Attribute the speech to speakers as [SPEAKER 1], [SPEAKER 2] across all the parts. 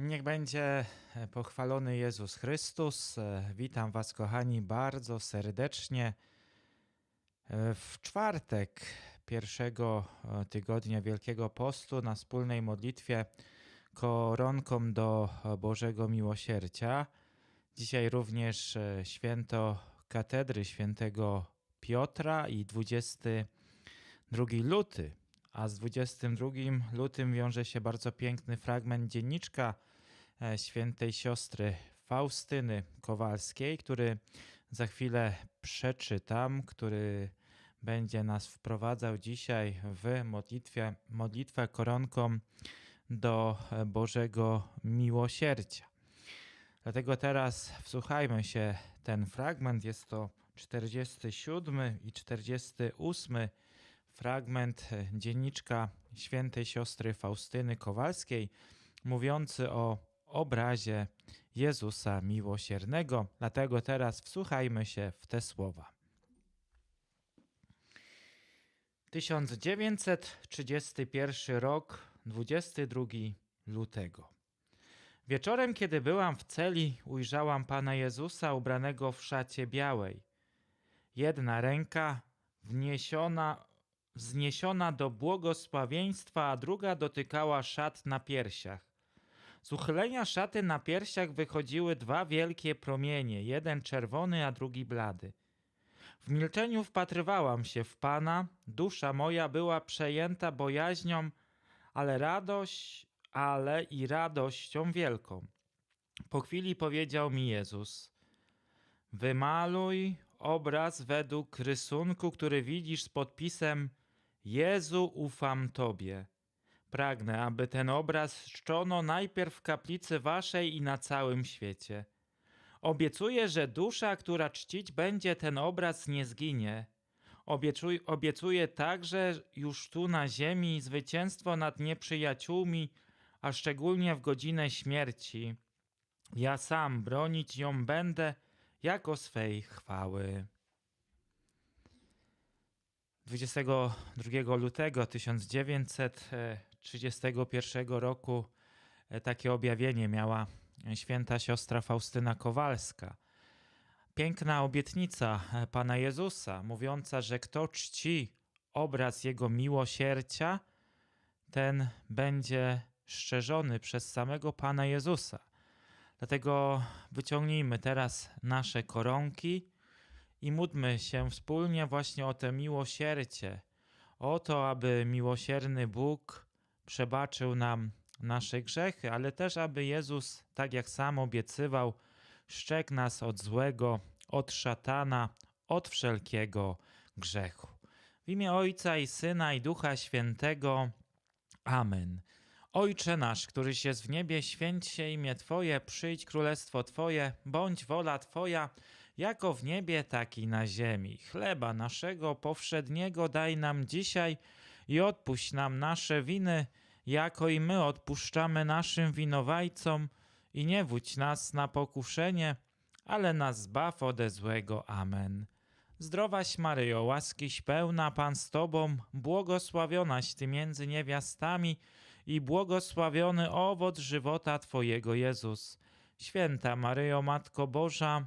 [SPEAKER 1] Niech będzie pochwalony Jezus Chrystus. Witam Was, kochani, bardzo serdecznie. W czwartek pierwszego tygodnia Wielkiego Postu na wspólnej modlitwie koronką do Bożego Miłosierdzia. Dzisiaj również święto katedry świętego Piotra i 22 luty. A z 22 lutym wiąże się bardzo piękny fragment dzienniczka e, świętej siostry Faustyny Kowalskiej, który za chwilę przeczytam, który będzie nas wprowadzał dzisiaj w modlitwę, modlitwę koronką do Bożego Miłosierdzia. Dlatego teraz wsłuchajmy się ten fragment. Jest to 47 i 48 fragment dzienniczka świętej siostry Faustyny Kowalskiej, mówiący o obrazie Jezusa Miłosiernego. Dlatego teraz wsłuchajmy się w te słowa. 1931 rok, 22 lutego. Wieczorem, kiedy byłam w celi, ujrzałam Pana Jezusa ubranego w szacie białej. Jedna ręka wniesiona wzniesiona do błogosławieństwa, a druga dotykała szat na piersiach. Z uchylenia szaty na piersiach wychodziły dwa wielkie promienie, jeden czerwony, a drugi blady. W milczeniu wpatrywałam się w Pana, dusza moja była przejęta bojaźnią, ale radość, ale i radością wielką. Po chwili powiedział mi Jezus: Wymaluj obraz według rysunku, który widzisz z podpisem Jezu, ufam Tobie. Pragnę, aby ten obraz czczono najpierw w kaplicy Waszej i na całym świecie. Obiecuję, że dusza, która czcić będzie ten obraz, nie zginie. Obiecuj, obiecuję także już tu na ziemi zwycięstwo nad nieprzyjaciółmi, a szczególnie w godzinę śmierci. Ja sam bronić ją będę jako swej chwały. 22 lutego 1931 roku e, takie objawienie miała święta siostra Faustyna Kowalska. Piękna obietnica e, Pana Jezusa, mówiąca, że kto czci obraz Jego miłosierdzia, ten będzie szczerzony przez samego Pana Jezusa. Dlatego wyciągnijmy teraz nasze koronki i módlmy się wspólnie właśnie o te miłosierdzie, o to, aby miłosierny Bóg przebaczył nam nasze grzechy, ale też aby Jezus, tak jak sam obiecywał, szczekł nas od złego, od szatana, od wszelkiego grzechu. W imię Ojca i Syna i Ducha Świętego. Amen. Ojcze nasz, któryś jest w niebie, święć się imię Twoje, przyjdź królestwo Twoje, bądź wola Twoja, jako w niebie, tak i na ziemi. Chleba naszego powszedniego daj nam dzisiaj i odpuść nam nasze winy, jako i my odpuszczamy naszym winowajcom i nie wódź nas na pokuszenie, ale nas zbaw ode złego. Amen. Zdrowaś Maryjo, łaskiś pełna Pan z Tobą, błogosławionaś Ty między niewiastami i błogosławiony owoc żywota Twojego Jezus. Święta Maryjo, Matko Boża,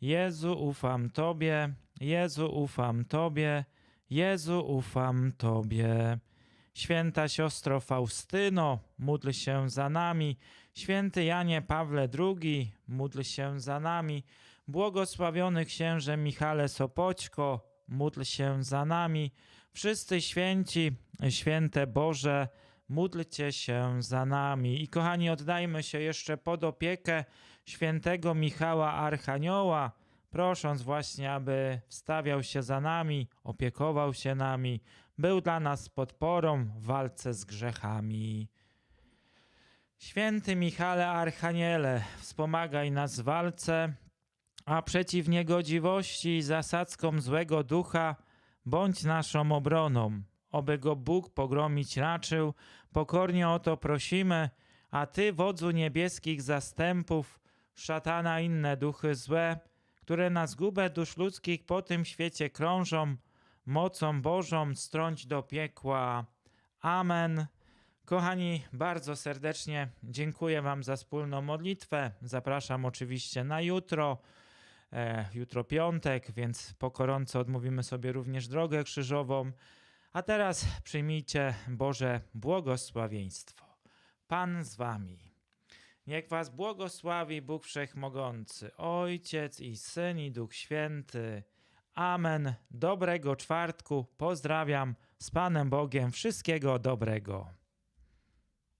[SPEAKER 1] Jezu, ufam Tobie, Jezu, ufam Tobie, Jezu, ufam Tobie. Święta siostro Faustyno, módl się za nami. Święty Janie Pawle II, módl się za nami. Błogosławiony księże Michale Sopoćko, módl się za nami. Wszyscy święci, święte Boże, módlcie się za nami. I kochani, oddajmy się jeszcze pod opiekę świętego Michała Archanioła, prosząc właśnie, aby wstawiał się za nami, opiekował się nami, był dla nas podporą w walce z grzechami. Święty Michale Archaniele, wspomagaj nas w walce, a przeciw niegodziwości i zasadzkom złego ducha bądź naszą obroną. Oby go Bóg pogromić raczył, pokornie o to prosimy, a Ty, wodzu niebieskich zastępów, szatana inne duchy złe, które na zgubę dusz ludzkich po tym świecie krążą, mocą Bożą strąć do piekła. Amen. Kochani, bardzo serdecznie dziękuję Wam za wspólną modlitwę. Zapraszam oczywiście na jutro. E, jutro piątek, więc po koronce odmówimy sobie również drogę krzyżową. A teraz przyjmijcie Boże błogosławieństwo. Pan z Wami. Niech Was błogosławi Bóg Wszechmogący, Ojciec i Syn i Duch Święty. Amen. Dobrego czwartku. Pozdrawiam z Panem Bogiem. Wszystkiego dobrego.